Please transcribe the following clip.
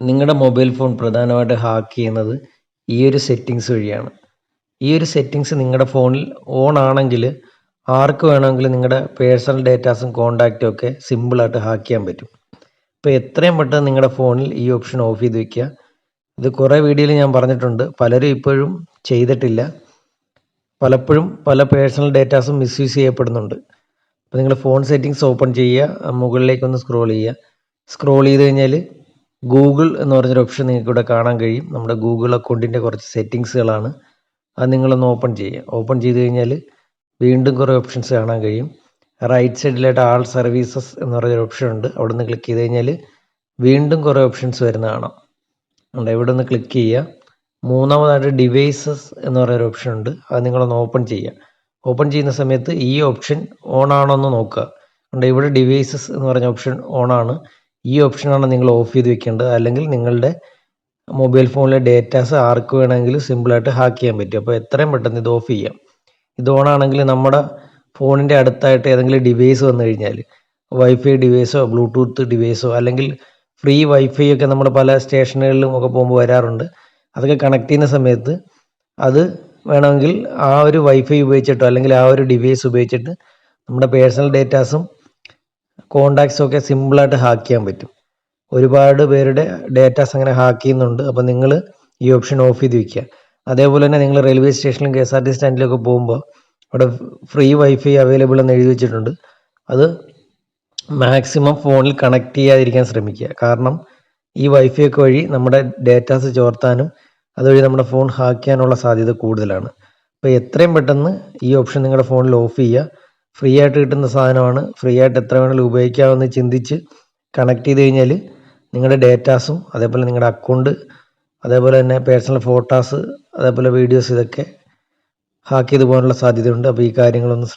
നിങ്ങളുടെ mobile phone പ്രധാനമായിട്ട് hack ചെയ്യുന്നത് ഈ ഒരു സെറ്റിങ്സ് വഴിയാണ്. ഈ ഒരു സെറ്റിങ്സ് നിങ്ങളുടെ ഫോണിൽ ഓൺ ആണെങ്കിൽ ആർക്ക് വേണമെങ്കിലും നിങ്ങളുടെ പേഴ്സണൽ ഡേറ്റാസും കോണ്ടാക്റ്റും ഒക്കെ സിമ്പിളായിട്ട് ഹാക്ക് ചെയ്യാൻ പറ്റും. അപ്പോൾ എത്രയും പെട്ടെന്ന് നിങ്ങളുടെ ഫോണിൽ ഈ ഓപ്ഷൻ ഓഫ് ചെയ്ത് വെക്കുക. ഇത് കുറേ വീഡിയോയിൽ ഞാൻ പറഞ്ഞിട്ടുണ്ട്. പലരും ഇപ്പോഴും ചെയ്തിട്ടില്ല. പലപ്പോഴും പല പേഴ്സണൽ ഡേറ്റാസും മിസ്യൂസ് ചെയ്യപ്പെടുന്നുണ്ട്. അപ്പോൾ നിങ്ങൾ ഫോൺ സെറ്റിങ്സ് ഓപ്പൺ ചെയ്യുക. മുകളിലേക്കൊന്ന് സ്ക്രോൾ ചെയ്യുക. സ്ക്രോൾ ചെയ്ത് കഴിഞ്ഞാൽ ഗൂഗിൾ എന്ന് പറഞ്ഞൊരു ഓപ്ഷൻ നിങ്ങൾക്ക് ഇവിടെ കാണാൻ കഴിയും. നമ്മുടെ ഗൂഗിൾ അക്കൗണ്ടിന്റെ കുറച്ച് സെറ്റിങ്സുകളാണ് അത് നിങ്ങളൊന്ന് ഓപ്പൺ ചെയ്യുക. ഓപ്പൺ ചെയ്ത് കഴിഞ്ഞാൽ വീണ്ടും കുറേ ഓപ്ഷൻസ് കാണാൻ കഴിയും. റൈറ്റ് സൈഡിലായിട്ട് ആൾ സർവീസസ് എന്ന് പറഞ്ഞൊരു ഓപ്ഷൻ ഉണ്ട്. അവിടെ നിന്ന് ക്ലിക്ക് ചെയ്ത് കഴിഞ്ഞാൽ വീണ്ടും കുറേ ഓപ്ഷൻസ് വരുന്ന കാണാം. ഉണ്ട് ഇവിടെ ഒന്ന് ക്ലിക്ക് ചെയ്യുക. മൂന്നാമതായിട്ട് ഡിവൈസസ് എന്ന് പറയുന്ന ഓപ്ഷൻ ഉണ്ട്. അത് നിങ്ങളൊന്ന് ഓപ്പൺ ചെയ്യുക. ഓപ്പൺ ചെയ്യുന്ന സമയത്ത് ഈ ഓപ്ഷൻ ഓൺ ആണോ എന്ന് നോക്കുക. ഉണ്ട് ഇവിടെ ഡിവൈസസ് എന്ന് പറഞ്ഞ ഓപ്ഷൻ ഓൺ ആണ്. ഈ ഓപ്ഷനാണ് നിങ്ങൾ ഓഫ് ചെയ്ത് വെക്കേണ്ടത്. അല്ലെങ്കിൽ നിങ്ങളുടെ മൊബൈൽ ഫോണിലെ ഡേറ്റാസ് ആർക്ക് വേണമെങ്കിലും സിമ്പിളായിട്ട് ഹാക്ക് ചെയ്യാൻ പറ്റും. അപ്പോൾ എത്രയും പെട്ടെന്ന് ഇത് ഓഫ് ചെയ്യാം. ഇത് ഓൺ ആണെങ്കിൽ നമ്മുടെ ഫോണിന്റെ അടുത്തായിട്ട് ഏതെങ്കിലും ഡിവൈസ് വന്നു കഴിഞ്ഞാൽ വൈഫൈ ഡിവൈസോ ബ്ലൂടൂത്ത് ഡിവൈസോ അല്ലെങ്കിൽ ഫ്രീ വൈഫൈ ഒക്കെ നമ്മൾ പല സ്റ്റേഷനുകളിലും ഒക്കെ പോകുമ്പോൾ വരാറുണ്ട്. അതൊക്കെ കണക്ട് ചെയ്യുന്ന സമയത്ത് അത് വേണമെങ്കിൽ ആ ഒരു വൈഫൈ ഉപയോഗിച്ചിട്ടോ അല്ലെങ്കിൽ ആ ഒരു ഡിവൈസ് ഉപയോഗിച്ചിട്ട് നമ്മുടെ പേഴ്സണൽ ഡേറ്റാസും കോണ്ടാക്ട്സും ഒക്കെ സിമ്പിളായിട്ട് ഹാക്ക് ചെയ്യാൻ പറ്റും. ഒരുപാട് പേരുടെ ഡേറ്റാസ് അങ്ങനെ ഹാക്ക് ചെയ്യുന്നുണ്ട്. അപ്പോൾ നിങ്ങൾ ഈ ഓപ്ഷൻ ഓഫ് ചെയ്ത് വയ്ക്കുക അതേപോലെ തന്നെ നിങ്ങൾ റെയിൽവേ സ്റ്റേഷനിലും കെ എസ് ആർ ടി സ്റ്റാൻഡിലൊക്കെ പോകുമ്പോൾ അവിടെ ഫ്രീ വൈഫൈ അവൈലബിൾ എന്ന് എഴുതി വെച്ചിട്ടുണ്ട്. അത് മാക്സിമം ഫോണിൽ കണക്ട് ചെയ്യാതിരിക്കാൻ ശ്രമിക്കുക. കാരണം ഈ വൈഫൈ ഒക്കെ വഴി നമ്മുടെ ഡേറ്റാസ് ചോർത്താനും അതുവഴി നമ്മുടെ ഫോൺ ഹാക്ക് ചെയ്യാനുള്ള സാധ്യത കൂടുതലാണ്. അപ്പോൾ എത്രയും പെട്ടെന്ന് ഈ ഓപ്ഷൻ നിങ്ങളുടെ ഫോണിൽ ഓഫ് ചെയ്യുക. ഫ്രീ ആയിട്ട് കിട്ടുന്ന സാധനമാണ്. ഫ്രീ ആയിട്ട് എത്ര വേണമെങ്കിലും ഉപയോഗിക്കാമെന്ന് ചിന്തിച്ച് കണക്ട് ചെയ്ത് കഴിഞ്ഞാൽ നിങ്ങളുടെ ഡേറ്റാസും അതേപോലെ നിങ്ങളുടെ അക്കൗണ്ട് അതേപോലെ തന്നെ പേഴ്സണൽ ഫോട്ടോസ് അതേപോലെ വീഡിയോസ് ഇതൊക്കെ ഹാക്ക് ചെയ്ത് പോകാനുള്ള സാധ്യതയുണ്ട്. അപ്പോൾ ഈ കാര്യങ്ങളൊന്ന്